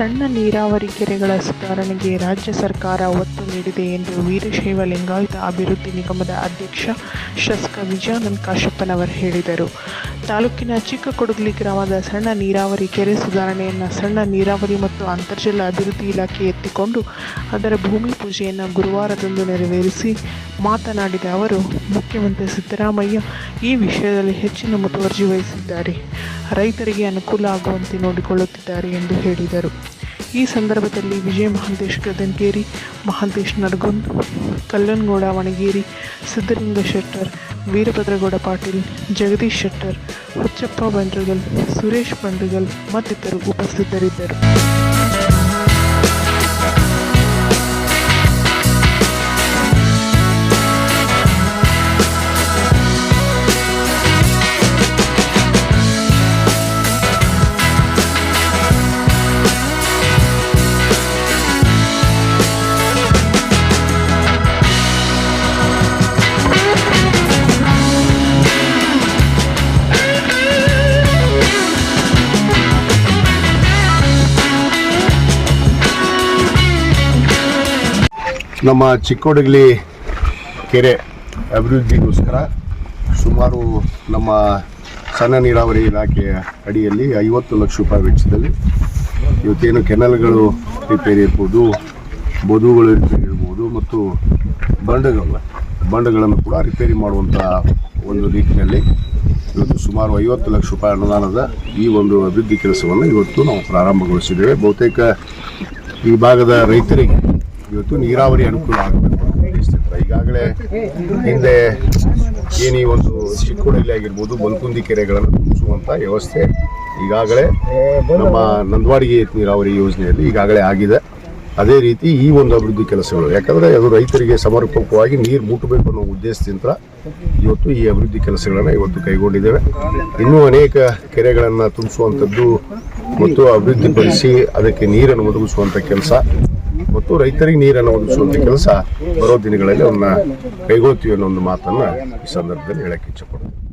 ಸಣ್ಣ ನೀರಾವರಿ ಕೆರೆಗಳ ಸುಧಾರಣೆಗೆ ರಾಜ್ಯ ಸರ್ಕಾರ ಒತ್ತು ನೀಡಿದೆ ಎಂದು ವೀರಶೈವ ಲಿಂಗಾಯತ ಅಭಿವೃದ್ಧಿ ನಿಗಮದ ಅಧ್ಯಕ್ಷ ಶಾಸಕ ವಿಜಯಾನಂದ ಕಾಶಪ್ಪನವರು ಹೇಳಿದರು. ತಾಲೂಕಿನ ಚಿಕ್ಕ ಕೊಡಗಲಿ ಗ್ರಾಮದ ಸಣ್ಣ ನೀರಾವರಿ ಕೆರೆ ಸುಧಾರಣೆಯನ್ನು ಸಣ್ಣ ನೀರಾವರಿ ಮತ್ತು ಅಂತರ್ಜಲ ಅಭಿವೃದ್ಧಿ ಇಲಾಖೆ ಎತ್ತಿಕೊಂಡು ಅದರ ಭೂಮಿ ಪೂಜೆಯನ್ನು ಗುರುವಾರದಂದು ನೆರವೇರಿಸಿ ಮಾತನಾಡಿದ ಅವರು, ಮುಖ್ಯಮಂತ್ರಿ ಸಿದ್ದರಾಮಯ್ಯ ಈ ವಿಷಯದಲ್ಲಿ ಹೆಚ್ಚಿನ ಮುತುವರ್ಜಿ ವಹಿಸಿದ್ದಾರೆ. ರೈತರಿಗೆ ಅನುಕೂಲ ಆಗುವಂತೆ ನೋಡಿಕೊಳ್ಳುತ್ತಿದ್ದಾರೆ ಎಂದು ಹೇಳಿದರು. ಈ ಸಂದರ್ಭದಲ್ಲಿ ವಿಜಯ ಮಹಾಂತೇಶ್ ಗದನಗೇರಿ ಮಹಾಂತೇಶ್ ನರಗುಂದ್, ಕಲ್ಲನ್ಗೌಡ ವಣಗೇರಿ, ಸಿದ್ದಲಿಂಗ ಶೆಟ್ಟರ್ ವೀರಭದ್ರಗೌಡ ಪಾಟೀಲ್, ಜಗದೀಶ್ ಶೆಟ್ಟರ್, ಹುಚ್ಚಪ್ಪ ಬಂಡ್ರಗಲ್, ಸುರೇಶ್ ಬಂಡ್ರಗಲ್ ಮತ್ತಿತರರು ಉಪಸ್ಥಿತರಿದ್ದರು. ನಮ್ಮ ಚಿಕ್ಕೋಡಗಲಿ ಕೆರೆ ಅಭಿವೃದ್ಧಿಗೋಸ್ಕರ ಸುಮಾರು ನಮ್ಮ ಸಣ್ಣ ನೀರಾವರಿ ಇಲಾಖೆಯ ಅಡಿಯಲ್ಲಿ ಐವತ್ತು ಲಕ್ಷ ರೂಪಾಯಿ ವೆಚ್ಚದಲ್ಲಿ ಇವತ್ತೇನು ಕೆನಲ್ಗಳು ರಿಪೇರಿ ಇರ್ಬೋದು ಬದುಗಳು ರಿಪೇರಿ ಇರ್ಬೋದು ಮತ್ತು ಬಂಡಗಳು, ಬಂಡಗಳನ್ನು ಕೂಡ ರಿಪೇರಿ ಮಾಡುವಂಥ ಒಂದು ನಿಟ್ಟಿನಲ್ಲಿ ಇವತ್ತು ಸುಮಾರು ಐವತ್ತು ಲಕ್ಷ ರೂಪಾಯಿ ಅನುದಾನದ ಈ ಒಂದು ಅಭಿವೃದ್ಧಿ ಕೆಲಸವನ್ನು ಇವತ್ತು ನಾವು ಪ್ರಾರಂಭಗೊಳಿಸಿದ್ದೇವೆ. ಬಹುತೇಕ ಈ ಭಾಗದ ರೈತರಿಗೆ ಇವತ್ತು ನೀರಾವರಿ ಅನುಕೂಲ ಆಗಬೇಕು ಈಗಾಗಲೇ ಹಿಂದೆ ಏನು ಒಂದು ಚಿಕ್ಕೋಡಲ್ಲಿ ಆಗಿರ್ಬೋದು, ಬಲ್ಕುಂದಿ ಕೆರೆಗಳನ್ನು ತುಂಬಿಸುವಂಥ ವ್ಯವಸ್ಥೆ ಈಗಾಗಲೇ ನಮ್ಮ ನಂದವಾಡಿಗೆ ನೀರಾವರಿ ಯೋಜನೆಯಲ್ಲಿ ಈಗಾಗಲೇ ಆಗಿದೆ. ಅದೇ ರೀತಿ ಈ ಒಂದು ಅಭಿವೃದ್ಧಿ ಕೆಲಸಗಳು, ಯಾಕಂದರೆ ಅದು ರೈತರಿಗೆ ಸಮರ್ಪಕವಾಗಿ ನೀರು ಮುಟ್ಟಬೇಕು ಅನ್ನೋ ಉದ್ದೇಶದಿಂದ ಇವತ್ತು ಈ ಅಭಿವೃದ್ಧಿ ಕೆಲಸಗಳನ್ನು ಇವತ್ತು ಕೈಗೊಂಡಿದ್ದೇವೆ. ಇನ್ನೂ ಅನೇಕ ಕೆರೆಗಳನ್ನು ತುಂಬಿಸುವಂಥದ್ದು ಮತ್ತು ಅಭಿವೃದ್ಧಿಪಡಿಸಿ ಅದಕ್ಕೆ ನೀರನ್ನು ಒದಗಿಸುವಂಥ ಕೆಲಸ ಮತ್ತು ರೈತರಿಗೆ ನೀರನ್ನು ಒದಗಿಸುವಂಥ ಕೆಲಸ ಬರೋ ದಿನಗಳಲ್ಲಿ ಅವನ್ನ ಕೈಗೊಳ್ತೀವಿ ಅನ್ನೋ ಒಂದು ಮಾತನ್ನು ಈ ಸಂದರ್ಭದಲ್ಲಿ ಹೇಳಕ್ಕೆ ಇಚ್ಛಪಡ್ತೀನಿ